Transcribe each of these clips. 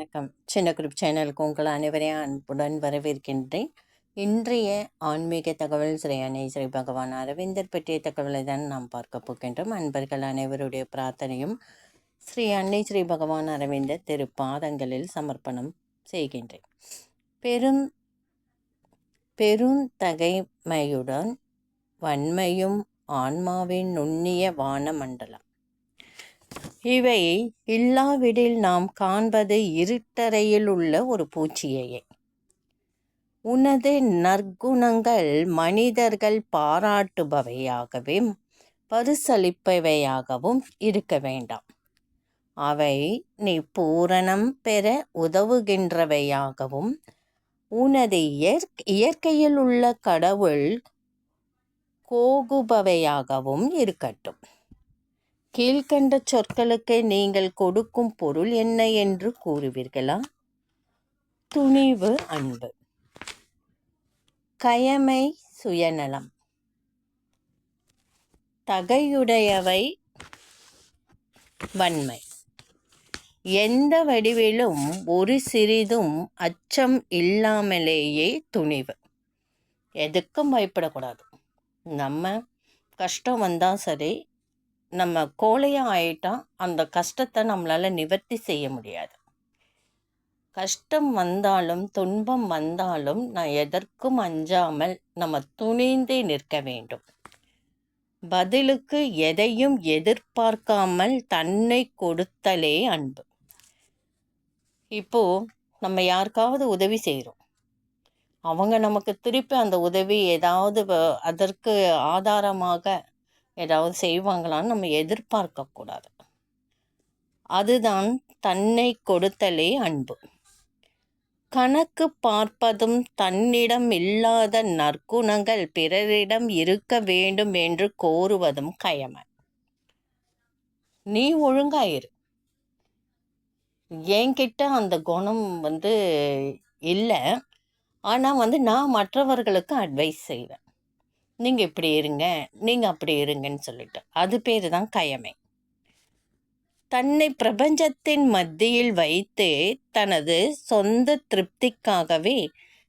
வணக்கம். சின்ன குரூப் சேனலுக்கு உங்கள் அனைவரையும் அன்புடன் வரவேற்கின்றேன். இன்றைய ஆன்மீக தகவல் ஸ்ரீ அன்னை ஸ்ரீ பகவான் அரவிந்தர் பற்றிய தகவலை தான் நாம் பார்க்க போகின்றோம். அன்பர்கள் அனைவருடைய பிரார்த்தனையும் ஸ்ரீ அன்னை ஸ்ரீ பகவான் அரவிந்தர் திரு பாதங்களில் சமர்ப்பணம் செய்கின்றேன். பெரும் பெருந்தகைமையுடன் வன்மையும் ஆன்மாவின் நுண்ணிய வான மண்டலம் இவை இல்லாவிடில் நாம் காண்பது இருட்டறையில் உள்ள ஒரு பூச்சியையே. உனது நற்குணங்கள் மனிதர்கள் பாராட்டுபவையாகவே பரிசளிப்பவையாகவும் இருக்க வேண்டாம். அவை நீ பூரணம் பெற உதவுகின்றவையாகவும் உனது இயற்கையில் உள்ள கடவுள் கோகுபவையாகவும் இருக்கட்டும். கீழ்கண்ட சொற்களுக்கு நீங்கள் கொடுக்கும் பொருள் என்ன என்று கூறுவீர்களா? துணிவு அன்பு. கயமை சுயநலம். தகையுடையவை வன்மை. எந்த வடிவிலும் ஒரு சிறிதும் அச்சம் இல்லாமலேயே துணிவு. எதுக்கும் பயப்படக்கூடாது. நம்ம கஷ்டம் வந்தால் சரி நம்ம கோழையாக ஆயிட்டால் அந்த கஷ்டத்தை நம்மளால் நிவர்த்தி செய்ய முடியாது. கஷ்டம் வந்தாலும் துன்பம் வந்தாலும் நான் எதற்கும் அஞ்சாமல் நம்ம துணிந்தே நிற்க வேண்டும். பதிலுக்கு எதையும் எதிர்பார்க்காமல் தன்னை கொடுத்தலே அன்பு. இப்போது நம்ம யாருக்காவது உதவி செய்கிறோம் அவங்க நமக்கு திருப்பி அந்த உதவி ஏதாவது அதற்கு ஆதாரமாக ஏதாவது செய்வாங்களான்னு நம்ம எதிர்பார்க்கக்கூடாது. அதுதான் தன்னை கொடுத்தலே அன்பு. கணக்கு பார்ப்பதும் தன்னிடம் இல்லாத நற்குணங்கள் பிறரிடம் இருக்க வேண்டும் என்று கோருவதும் கயம. நீ ஒழுங்காயிரு என்கிட்ட அந்த குணம் வந்து இல்லை. ஆனால் வந்து நான் மற்றவர்களுக்கு அட்வைஸ் செய்வேன். நீங்கள் இப்படி இருங்க நீங்கள் அப்படி இருங்கன்னு சொல்லிட்டு. அது பேர் தான் கயமை. தன்னை பிரபஞ்சத்தின் மத்தியில் வைத்து தனது சொந்த திருப்திக்காகவே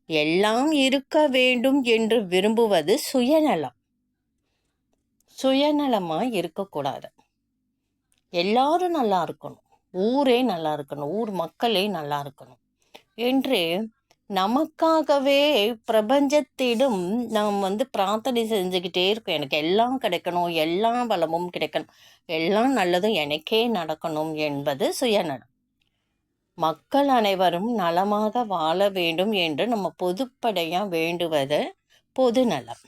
எல்லாம் இருக்க வேண்டும் என்று விரும்புவது சுயநலம். சுயநலமாக இருக்கக்கூடாது. எல்லாரும் நல்லா இருக்கணும். ஊரே நல்லா இருக்கணும். ஊர் மக்களே நல்லா இருக்கணும். என்று நமக்காகவே பிரபஞ்சத்திடம் நாம் வந்து பிரார்த்தனை செஞ்சுக்கிட்டே இருக்கோம். எனக்கு எல்லாம் கிடைக்கணும் எல்லா வளமும் கிடைக்கணும் எல்லாம் நல்லதும் எனக்கே நடக்கணும் என்பது சுயநலம். மக்கள் அனைவரும் நலமாக வாழ வேண்டும் என்று நம்ம பொதுப்படையாக வேண்டுவது பொதுநலம்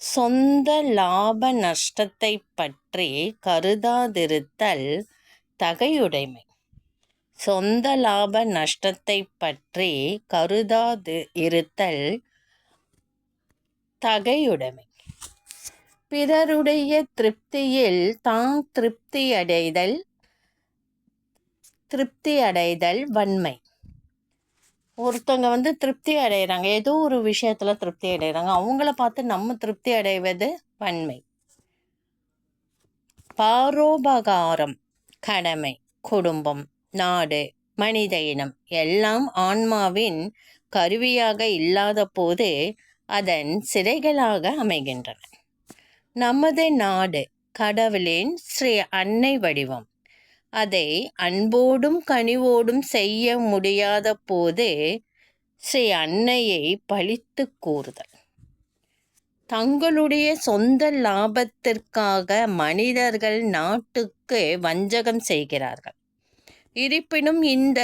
சொந்த லாப நஷ்டத்தை பற்றி கருதாதிருத்தல் தகையுடைமை. சொந்த லாப நஷ்டத்தை பற்றி கருதாது இருத்தல் தகையுடைமை. பிறருடைய திருப்தியில் தான் திருப்தி அடைதல் திருப்தி அடைதல் வன்மை. ஒருத்தவங்க வந்து திருப்தி அடைகிறாங்க ஏதோ ஒரு விஷயத்தில் திருப்தி அடைகிறாங்க அவங்கள பார்த்து நம்ம திருப்தி அடைவது வன்மை. பாரோபகாரம் கடமை குடும்பம். நாடு மனித இனம் எல்லாம் ஆன்மாவின் கருவியாக இல்லாத போது அதன் சிறைகளாக அமைகின்றன. நமது நாடு கடவுளின் ஸ்ரீ அன்னை வடிவம். அதை அன்போடும் கனிவோடும் செய்ய முடியாத போது ஸ்ரீ அன்னையை பழித்து கூறுதல். தங்களுடைய சொந்த லாபத்திற்காக மனிதர்கள் நாட்டுக்கு வஞ்சகம் செய்கிறார்கள். இருப்பினும் இந்த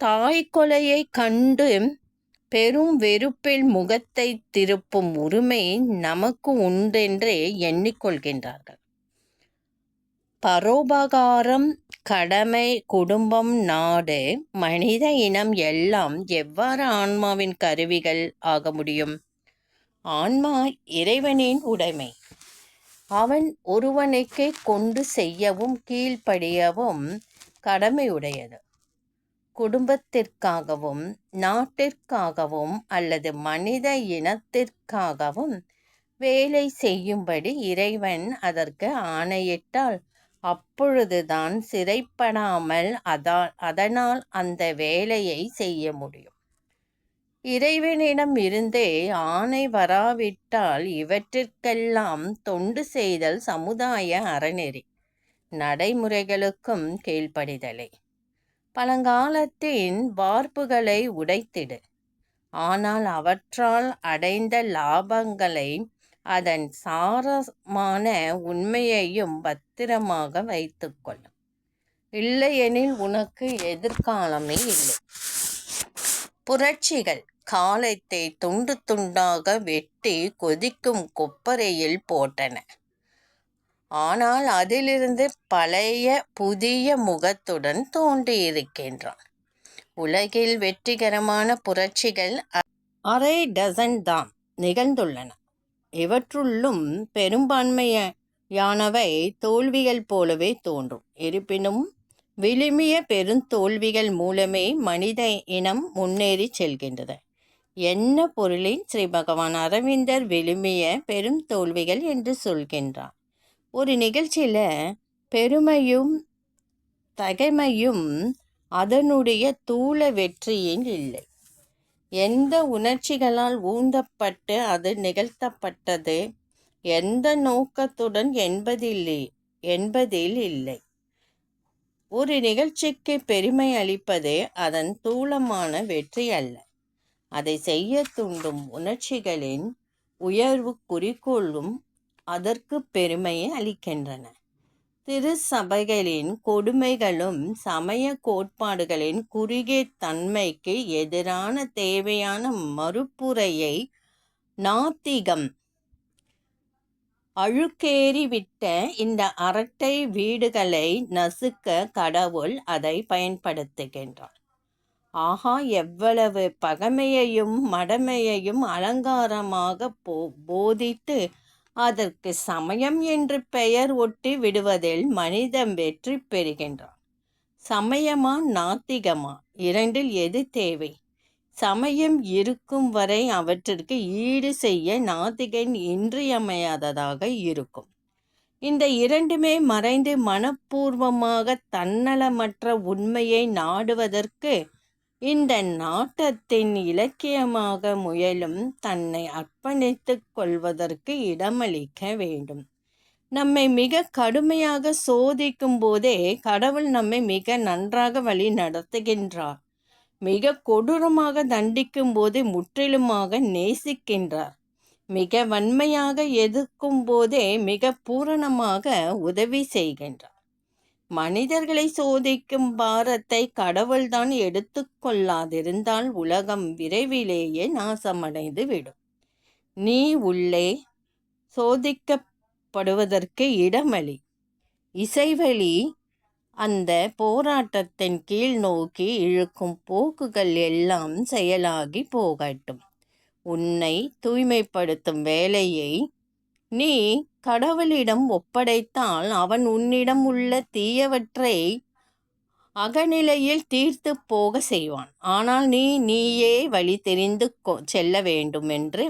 தாய் கொலையை கண்டு பெரும் வெறுப்பில் முகத்தை திருப்பும் உரிமை நமக்கு உண்டென்றே எண்ணிக்கொள்கின்றார்கள். பரோபகாரம் கடமை குடும்பம் நாடு மனித இனம் எல்லாம் எவ்வாறு ஆன்மாவின் கருவிகள் ஆக முடியும்? ஆன்மா இறைவனின் உடைமை. அவன் ஒருவனுக்கே கொண்டு செய்யவும் கீழ்ப்படியவும் கடமையுடையது. குடும்பத்திற்காகவும் நாட்டிற்காகவும் அல்லது மனித இனத்திற்காகவும் வேலை செய்யும்படி இறைவன் அதற்கு ஆணையிட்டால் அப்பொழுதுதான் சிறைப்படாமல் அதா அதனால் அந்த வேலையை செய்ய முடியும். இறைவனிடம் இருந்தே ஆணை வராவிட்டால் இவற்றிற்கெல்லாம் தொண்டு செய்தல் சமுதாய அறநெறி. நடைமுறைகளுக்கும் கீழ்ப்படிதலே. பழங்காலத்தின் வார்ப்புகளை உடைத்திடு. ஆனால் அவற்றால் அடைந்த லாபங்களை அதன் சாரமான உண்மையையும் பத்திரமாக வைத்துக்கொள். இல்லையெனில் உனக்கு எதிர்காலமே இல்லை. புரட்சிகள் காலத்தை துண்டு துண்டாக வெட்டி கொதிக்கும் கொப்பரையில் போட்டன. ஆனால் அதிலிருந்து பழைய புதிய முகத்துடன் தோன்றியிருக்கின்றான். உலகில் வெற்றிகரமான புரட்சிகள் அரை டசன் தான் நிகழ்ந்துள்ளன. இவற்றுள்ளும் பெரும்பான்மையானவை தோல்விகள் போலவே தோன்றும். இருப்பினும் விழுமிய பெருந்தோல்விகள் மூலமே மனித இனம் முன்னேறி செல்கின்றது. என்ன பொருளின் ஸ்ரீ பகவான் அரவிந்தர் விழுமிய பெரும் தோல்விகள் என்று சொல்கின்றார்? ஒரு நிகழ்ச்சியில் பெருமையும் தகைமையும் அதனுடைய தூள வெற்றியில் இல்லை. எந்த உணர்ச்சிகளால் ஊந்தப்பட்டு அது நிகழ்த்தப்பட்டது? எந்த நோக்கத்துடன் என்பதில்லை என்பதில் இல்லை. ஒரு நிகழ்ச்சிக்கு பெருமை அளிப்பது அதன் தூளமான வெற்றி அல்ல. அதை செய்ய தூண்டும் உணர்ச்சிகளின் உயர்வு குறிக்கோளும் அதற்கு பெருமையை அளிக்கின்றன. திருச்சபைகளின் கொடுமைகளும் சமய கோட்பாடுகளின் குறுகிய தன்மைக்கு எதிரான தேவையான மறுப்புரையை நாத்திகம் அழுக்கேறிவிட்ட இந்த அரட்டை வீடுகளை நசுக்க கடவுள் அதை பயன்படுத்துகின்றார். ஆஹா எவ்வளவு பகமையையும் மடமையையும் அலங்காரமாக போ போதித்து அதற்கு சமயம் என்று பெயர் ஒட்டி விடுவதில் மனிதன் வெற்றி பெறுகின்றான். சமயமா நாத்திகமா? இரண்டில் எது தேவை? சமயம் இருக்கும் வரை அவற்றிற்கு ஈடு செய்ய நாத்திகன் இன்றியமையாததாக இருக்கும். இந்த இரண்டுமே மறைந்து மனப்பூர்வமாக தன்னலமற்ற உண்மையை நாடுவதற்கு இந்த நாட்டத்தின் இலக்கியமாக முயலும் தன்னை அர்ப்பணித்து கொள்வதற்கு இடமளிக்க வேண்டும். நம்மை மிக கடுமையாக சோதிக்கும் போதே கடவுள் நம்மை மிக நன்றாக வழி நடத்துகின்றார். மிக கொடூரமாக தண்டிக்கும் போதே முற்றிலுமாக நேசிக்கின்றார். மிக வன்மையாக எதிர்க்கும் போதே மிக பூரணமாக உதவி செய்கின்றார். மனிதர்களை சோதிக்கும் பாரத்தை கடவுள்தான் எடுத்துக்கொள்ளாதிருந்தால் உலகம் விரைவிலேயே நாசமடைந்து விடும் நீ உள்ளே சோதிக்கப்படுவதற்கு இடமளி. இசைவழி அந்த போராட்டத்தின் கீழ் நோக்கி இழுக்கும் போக்குகள் எல்லாம் செயலாகி போகட்டும். உன்னை தூய்மைப்படுத்தும் வேலையை நீ கடவுளிடம் ஒப்படைத்தால் அவன் உன்னிடம் உள்ள தீயவற்றை அகநிலையில் தீர்த்து போக செய்வான். ஆனால் நீ நீயே வழி தெரிந்து செல்ல வேண்டும் என்று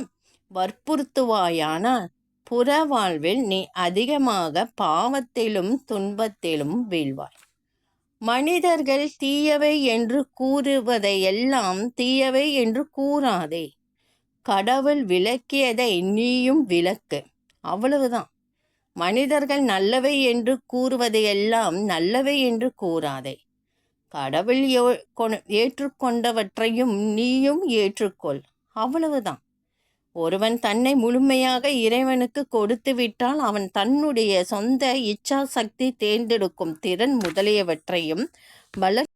வற்புறுத்துவாயானால் புற வாழ்வில் நீ அதிகமாக பாவத்திலும் துன்பத்திலும் வீழ்வாய். மனிதர்கள் தீயவை என்று கூறுவதையெல்லாம் தீயவை என்று கூறாதே. கடவுள் விளக்கியதை நீயும் விளக்கு. அவ்வளவுதான். மனிதர்கள் நல்லவை என்று கூறுவதையெல்லாம் நல்லவை என்று கூறாதே. கடவுள் ஏற்றுக்கொண்டவற்றையும் நீயும் ஏற்றுக்கொள். அவ்வளவுதான். ஒருவன் தன்னை முழுமையாக இறைவனுக்கு கொடுத்து விட்டால் அவன் தன்னுடைய சொந்த இச்சா சக்தி தேர்ந்தெடுக்கும் திறன் முதலியவற்றையும் வளர்